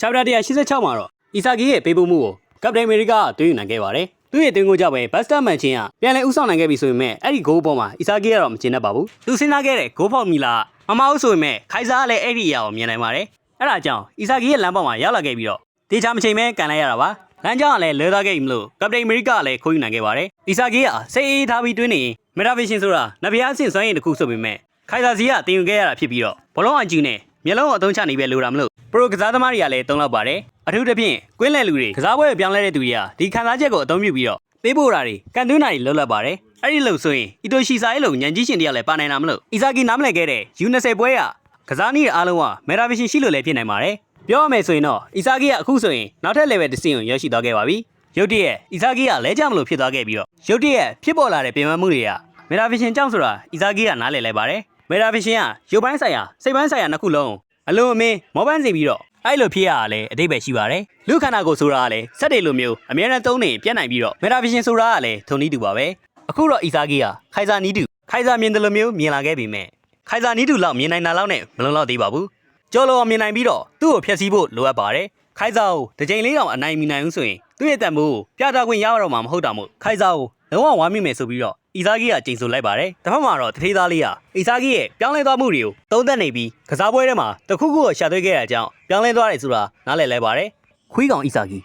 chapter 186မှာတော့အီဆာဂီရဲ့ပေးပို့မှုကိုကပတိန်အမေရိကကသွေးယူနိုင်ခဲ့ပါတယ်သူ့ရဲ့သွင်းကိုကြောင့်ပဲဘတ်စတာမန်ချင်းကပြန်လည်ဥဆောင်နိုင်ခဲ့ပြီဆိုပေမဲ့အဲ့ဒီဂိုးပေါ်မှာအီဆာဂီကတော့မကျင်တတ်ပါဘူးသူစဉ်းစားခဲ့တဲ့ဂိုးဖောက်မီလာမမဟုတ်ဆိုပေမဲ့ခိုင်စာကလည်းအဲ့ဒီအရာကိုမြင်နိုင်ပါတယ်အဲ့ဒါကြောင့်အီဆာဂီရဲ့လမ်းပေါ်မှာရောက်လာခဲ့ပြီးတော့တေချာမချိန်မဲကန်လိုက်ရတာပါလမ်းကြောင်းကလည်းလဲသွားခဲ့ပြီမလို့ကပတိန်အမေရိကကလည်းခိုးယူနိုင်ခဲ့ပါတယ်အီဆာဂီကစိတ်အေးထားပြီးတွင်းနေရင်မက်တာဗီရှင်ဆိုတာနဗျာအဆင့်စွမ်းရည်တစ်ခုဆိုပေမဲ့ခိုင်စာစီကတင်ယူခဲ့ရတာဖြစ်ပြီးတော့ဘလုံးအကျူနဲ့ မျက်လုံးကိုအသုံးချနေပဲလိုတာမလို့ပရိုကစားသမားတွေကလည်းတုံးလောက်ပါတယ်အထူးသဖြင့်ကွင်းလယ်လူတွေကစားပွဲကိုပြောင်းလဲတဲ့သူတွေကဒီခံစားချက်ကိုအသုံးပြုပြီးတော့ပေးပို့တာတွေကန်သွင်းတာတွေလုပ်လက်ပါတယ်အဲ့ဒီလို့ဆိုရင်အီတိုရှီစာရဲ့လုံညံကြီးရှင်တယောက်လည်းပါနိုင်တာမလို့အီဇာကီနားမလည်ခဲ့တဲ့ U20 ပွဲကကစားနည်းအားလုံးကမက်တာဗီရှင်ရှိလို့လည်းဖြစ်နိုင်ပါတယ်ပြောရမယ်ဆိုရင်တော့အီဇာကီကအခုဆိုရင်နောက်ထပ် level တစ်ဆင့်ကိုရောက်ရှိသွားခဲ့ပါပြီရုတ်တရက်အီဇာကီကလဲကြမလို့ဖြစ်သွားခဲ့ပြီးတော့ရုတ်တရက်ဖြစ်ပေါ်လာတဲ့ပြင်ပမှုတွေကမက်တာဗီရှင်ကြောင့်ဆိုတာအီဇာကီကနားလည်လိုက်ပါတယ် မေတာဖီရှင်ကရုပ်ပိုင်းဆိုင်ရာစိတ်ပိုင်းဆိုင်ရာနှစ်ခုလုံးအလုံးအမင်းမောပန်းစီပြီးတော့အဲ့လိုဖြစ်ရတာလည်းအတိတ်ပဲရှိပါတယ်လူခန္ဓာကိုယ်ဆိုတာကလည်းစက်တွေလိုမျိုးအများနဲ့သုံးနေပြတ်နိုင်ပြီးတော့မေတာဖီရှင်ဆိုတာကလည်းထုံနည်းတူပါပဲအခုတော့အီဇာဂီကခိုင်စာနီးတူခိုင်စာမြင်တယ်လိုမျိုးမြင်လာခဲ့ပြီမဲ့ခိုင်စာနီးတူလောက်မြင်နိုင်တာလောက်နဲ့မလုံလောက်သေးပါဘူးကြော်လောမြင်နိုင်ပြီးတော့သူ့ကိုဖျက်ဆီးဖို့လိုအပ်ပါတယ်ခိုင်စာကိုတစ်ချိန်လေးတောင်အနိုင်မီနိုင်ဘူးဆိုရင်သူ့ရဲ့တန်ဖိုးကိုပြတာခွင့်ရတော့မှာမဟုတ်တာမို့ခိုင်စာကိုလုံးဝဝမ်းမိမယ်ဆိုပြီးတော့ အီဇာဂီကကြိမ်ဆိုလိုက်ပါတယ်။တစ်ဖက်မှာတော့တထေးသားလေးကအီဇာဂီရဲ့ပြောင်းလဲသွားမှုတွေကိုသုံးသပ်နေပြီးကစားပွဲထဲမှာတခုခုကိုရှာသွေးခဲ့တဲ့အကြောင်းပြောင်းလဲသွားတယ်ဆိုတာနားလည်လဲပါတယ်။ခွေးကောင်အီဇာဂီ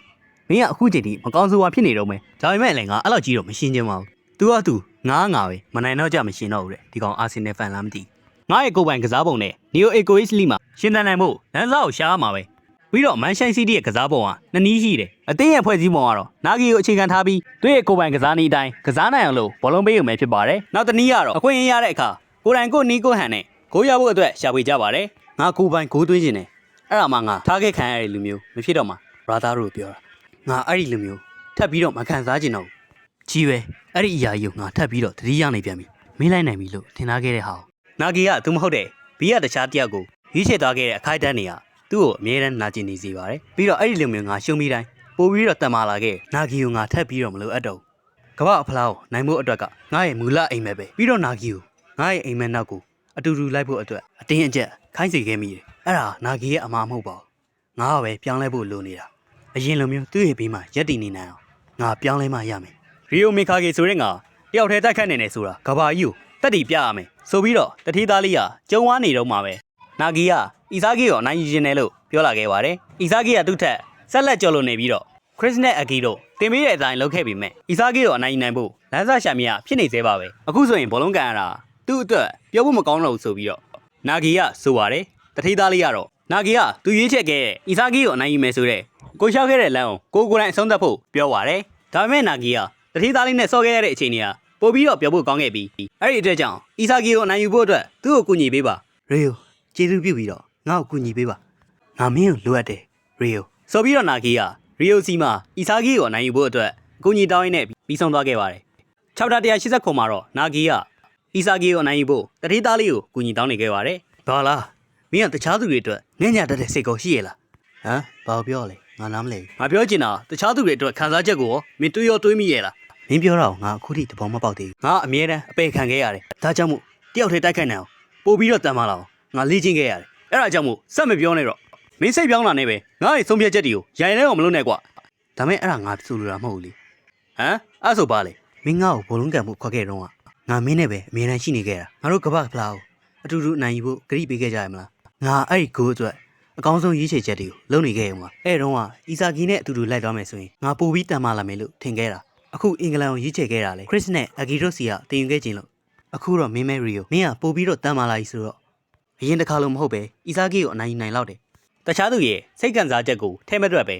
မင်းကအခုချိန်ထိမကောင်းဆိုးဝါဖြစ်နေတော့မယ်။ဒါပေမဲ့လည်းငါအဲ့လောက်ကြီးတော့မရှင်းချင်ပါဘူး။ तू က तू ငါငါပဲမနိုင်တော့ကြမရှင်းတော့ဘူးတဲ့ဒီကောင်အာဆင်နယ်ဖန်လားမသိ။ငါရဲ့ကိုယ်ပိုင်ကစားပုံနဲ့ Neo Egoist League မှာရှင်းတန်းနိုင်မှုလမ်းစာကိုရှားရမှာပဲ။ ပြီးတော့မန်ရှိုင်းစီးတီးရဲ့ကစားပုံကနှစ်နည်းရှိတယ်။အသင်းရဲ့ဖွဲ့စည်းပုံကတော့နာဂီကိုအခြေခံထားပြီးသူ့ရဲ့ကိုယ်ပိုင်ကစားနည်းအတိုင်းကစားနိုင်အောင်လို့ဘောလုံးပေးရုံပဲဖြစ်ပါတယ်။နောက်တစ်နည်းကတော့အခွင့်အရေးရတဲ့အခါကိုယ်တိုင်ကိုယ်နီးကိုယ်ဟန်နဲ့ဂိုးရဖို့အတွက်ရှာဖွေကြပါတယ်။ငါကိုယ်ပိုင်ဂိုးသွင်းခြင်းနဲ့အဲ့ဒါမှငါထားခဲ့ခံရတဲ့လူမျိုးမဖြစ်တော့မှဘရာသာတို့ပြောတာ။ငါအဲ့ဒီလူမျိုးထပ်ပြီးတော့မခံစားကျင်တော့ဘူး။ကြီးပဲအဲ့ဒီအရာကြီးကိုငါထပ်ပြီးတော့သတိရနေပြန်ပြီ။မင်းလိုက်နိုင်ပြီလို့ထင်ထားခဲ့တဲ့ဟာ။နာဂီကသူမဟုတ်တဲ့ဘီကတခြားတယောက်ကိုရွေးချယ်သွားခဲ့တဲ့အခိုက်အတန့်တွေက သူ့ကိုအမြဲတမ်းနာကျင်နေစေပါတယ်ပြီးတော့အဲ့ဒီလိုမျိုးငါရှုံးပြီးတိုင်းပို့ပြီးတော့တန်မာလာခဲ့နာဂီကိုငါထပ်ပြီးတော့မလိုအပ်တော့ဘူးကမ္ဘာအဖလားကိုနိုင်ဖို့အတွက်ကငါရဲ့မူလအိမ်မက်ပဲပြီးတော့နာဂီကိုငါရဲ့အိမ်မက်နောက်ကိုအတူတူလိုက်ဖို့အတွက်အတင်းအကျပ်ခိုင်းစေခဲ့မိတယ်အဲ့ဒါနာဂီရဲ့အမှားမဟုတ်ပါဘူးငါကပဲပြောင်းလဲဖို့လိုနေတာအရင်လိုမျိုးသူ့ရဲ့ဘေးမှာရက်တည်နေနိုင်အောင်ငါပြောင်းလဲမှရမယ်ရီယိုမီကာဂေဆိုတဲ့ငါတယောက်တည်းတိုက်ခတ်နေနေဆိုတာကဘာကြီးကိုတက်တီပြရမယ်ဆိုပြီးတော့တတိသားလေးကကျုံဝါနေတော့မှာပဲ နာဂီကအီဇာဂီကိုအနိုင်ယူခြင်းနဲ့လို့ပြောလာခဲ့ပါတယ်။အီဇာဂီကသူ့ထက်ဆက်လက်ကြော်လို့နေပြီးတော့ခရစ်နဲ့အဂီတို့တင်ပေးတဲ့အတိုင်းလုပ်ခဲ့ပြီးမြဲအီဇာဂီကိုအနိုင်ယူနိုင်ဖို့လမ်းစာရှာမြဖြစ်နေသေးပါပဲ။အခုဆိုရင်ဘောလုံးကန်ရတာသူ့အတွက်ပြောဖို့မကောင်းတော့ဘူးဆိုပြီးတော့နာဂီကဆိုပါတယ်။တထေးသားလေးကတော့နာဂီကသူရွေးချက်ခဲ့တဲ့အီဇာဂီကိုအနိုင်ယူမယ်ဆိုတဲ့ကိုရှောက်ခဲ့တဲ့လမ်းကိုကိုကိုယ်တိုင်အဆုံးသတ်ဖို့ပြောပါတယ်။ဒါပေမဲ့နာဂီကတထေးသားလေးနဲ့ဆော့ခဲ့ရတဲ့အချိန်တွေကပို့ပြီးတော့ပြောဖို့ကောင်းခဲ့ပြီးအဲ့ဒီအတွက်ကြောင့်အီဇာဂီကိုအနိုင်ယူဖို့အတွက်သူ့ကိုကူညီပေးပါရေယို ကျေးဇူးပြုပြီးတော့ငါ့ကိုကူညီပေးပါငါမင်းကိုလိုအပ်တယ်ရီယိုဆိုပြီးတော့နာဂီကရီယိုစီမှာအီဆာဂီကိုနိုင်ယူဖို့အတွက်အကူအညီတောင်းရင်းနဲ့ပြီးဆုံးသွားခဲ့ပါတယ်6တာ189မှာတော့နာဂီကအီဆာဂီကိုနိုင်ယူဖို့တတိသားလေးကိုကူညီတောင်းနေခဲ့ပါတယ်ဘာလားမင်းကတခြားသူတွေအတွက်ငဲ့ညာတတ်တဲ့စိတ်ကောရှိရလားဟမ်ဘာပြောလဲငါနားမလဲငါပြောချင်တာတခြားသူတွေအတွက်ခံစားချက်ကိုရောမင်းတွေးရောတွေးမိရဲ့လားမင်းပြောတာကိုငါအခုထိသဘောမပေါက်သေးဘူးငါအမြဲတမ်းအပေခံခဲ့ရတယ်ဒါကြောင့်မို့တယောက်တည်းတိုက်ခိုက်နိုင်အောင်ပို့ပြီးတော့တန်မာလာအောင် ငါလေ့ကျင့်ခဲ့ရတယ်အဲ့ဒါကြောင့်မို့စက်မပြောနဲ့တော့မင်းစိတ်ပြောင်းလာနေပဲငါ့ရဲ့ဆုံးဖြတ်ချက်တွေကိုရိုင်လဲအောင်မလုပ်နဲ့ကွာဒါမဲ့အဲ့ဒါငါဆိုလိုတာမဟုတ်ဘူးလေဟမ်အဲ့ဆိုပါလေမင်းငါ့ကိုဘောလုံးကန်မှုခွက်ခဲ့တော့ကငါမင်းနဲ့ပဲအမြဲတမ်းရှိနေခဲ့တာငါတို့ကပတ်ဖလားကိုအတူတူအနိုင်ယူဖို့ဂရိပေးခဲ့ကြရမလားငါအဲ့ဒီကိုအတွက်အကောင်းဆုံးရွေးချယ်ချက်တွေကိုလုပ်နေခဲ့ရုံပါအဲ့တုန်းကအီဇာဂီနဲ့အတူတူလိုက်သွားမယ်ဆိုရင်ငါပို့ပြီးတန်မာလာမယ်လို့ထင်ခဲ့တာအခုအင်္ဂလန်ကိုရွေးချယ်ခဲ့တာလေခရစ်နဲ့အဂီရိုစီကတင်ယူခဲ့ခြင်းလို့အခုတော့မင်းမဲရီယိုမင်းကပို့ပြီးတော့တန်မာလာပြီဆိုတော့ အရင်တစ်ခါလုံးမဟုတ်ပဲအီဇာဂီကိုအနိုင်ယူနိုင်လောက်တယ်။တခြားသူရဲ့စိတ်ကန်စားချက်ကိုထဲမတွက်ပဲ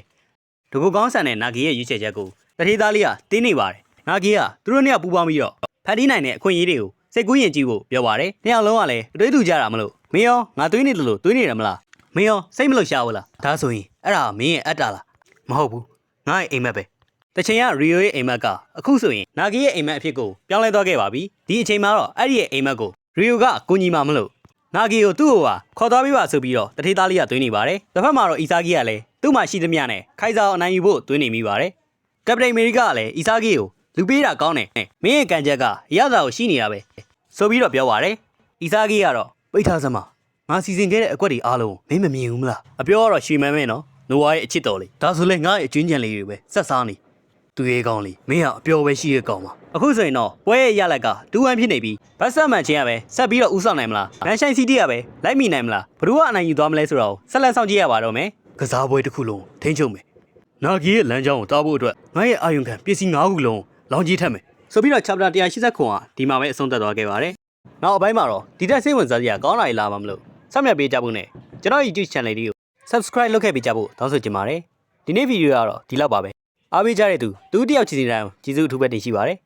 ဒဂိုကောင်းဆန်တဲ့နာဂီရဲ့ရွေးချယ်ချက်ကိုတထေးသားလေးကတင်းနေပါတယ်။နာဂီကသူတို့နှစ်ယောက်ပူးပေါင်းပြီးတော့ဖန်တီးနိုင်တဲ့အခွင့်အရေးတွေကိုစိတ်ကူးယဉ်ကြည့်ဖို့ပြောပါတယ်။နှစ်ယောက်လုံးကလည်းအတွေးတူကြတာမလို့မင်းရောငါတွေးနေတယ်လို့တွေးနေတယ်မလား။မင်းရောစိတ်မလို့ရှာဘူးလား။ဒါဆိုရင်အဲ့ဒါမင်းရဲ့အတ္တလား။မဟုတ်ဘူး။ငါ့ရဲ့အိမ်မက်ပဲ။တချင်ကရီယိုရဲ့အိမ်မက်ကအခုဆိုရင်နာဂီရဲ့အိမ်မက်အဖြစ်ကိုပြောင်းလဲသွားခဲ့ပါပြီ။ဒီအချိန်မှာတော့အဲ့ဒီရဲ့အိမ်မက်ကိုရီယိုကကိုညီမမလို့ နာဂီကိုသူ့ကိုပါခေါ်သွားပြီးပါဆိုပြီးတော့တထေးသားလေးကသွင်းနေပါတယ်။တစ်ဖက်မှာတော့အီဆာဂီကလည်းသူ့မှာရှိသမျှနဲ့ခိုင်စာကိုအနိုင်ယူဖို့သွင်းနေမိပါတယ်။ကပတိန်အမေရိကကလည်းအီဆာဂီကိုလူပေးတာကောင်းတယ်။မင်းရဲ့ကံချက်ကအရသာကိုရှိနေတာပဲ။ဆိုပြီးတော့ပြောပါတယ်။အီဆာဂီကတော့ပိတ်ထားစမ်းပါ။ငါစီစဉ်ခဲ့တဲ့အကွက်တွေအားလုံးမင်းမမြင်ဘူးမလား။အပြောကတော့ရှီမန်းမင်းနော်။နိုဝါရဲ့အချစ်တော်လေးဒါဆိုလဲငါ့ရဲ့အကျွင်းကြံလေးတွေပဲဆက်စားနေသူရဲ့ကောင်းလေးမင်းကအပျော်ပဲရှိရဲ့ကောင်းပါ အခုဆိုရင်တော့ပွဲရဲ့ရလက်ကတူဝမ်ဖြစ်နေပြီဘတ်ဆက်မှန်ချင်းကပဲဆက်ပြီးတော့ဥဆောင်နိုင်မလားမန်ရှိုင်းစီးတီးကပဲလိုက်မိနိုင်မလားဘယ်သူကအနိုင်ယူသွားမလဲဆိုတော့ဆက်လက်ဆောင်ကြည့်ရပါတော့မယ်ကစားပွဲတစ်ခုလုံးထိန်းချုပ်မယ်နာဂီရဲ့လမ်းကြောင်းကိုတားဖို့အတွက်ငါရဲ့အာယုံခံပစ္စည်း၅ခုလုံးလောင်းကြီးထက်မယ်ဆိုပြီးတော့ chapter 189ကဒီမှာပဲအဆုံးသတ်သွားခဲ့ပါတယ်နောက်အပိုင်းမှာတော့ဒီတက်စိတ်ဝင်စားစရာကောင်းလာရလားမမလို့ဆက်မြတ်ပေးကြဖို့နဲ့ကျွန်တော် YouTube channel လေးကို subscribe လုပ်ခဲ့ပေးကြဖို့တောင်းဆိုချင်ပါတယ်ဒီနေ့ဗီဒီယိုကတော့ဒီလောက်ပါပဲအားပေးကြတဲ့သူသူတစ်ယောက်ချီစီတိုင်းကျေးဇူးအထူးပဲတင်ရှိပါတယ်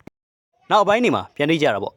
နောက်အပိုင်းနေမှာပြန်တွေ့ကြတာပေါ့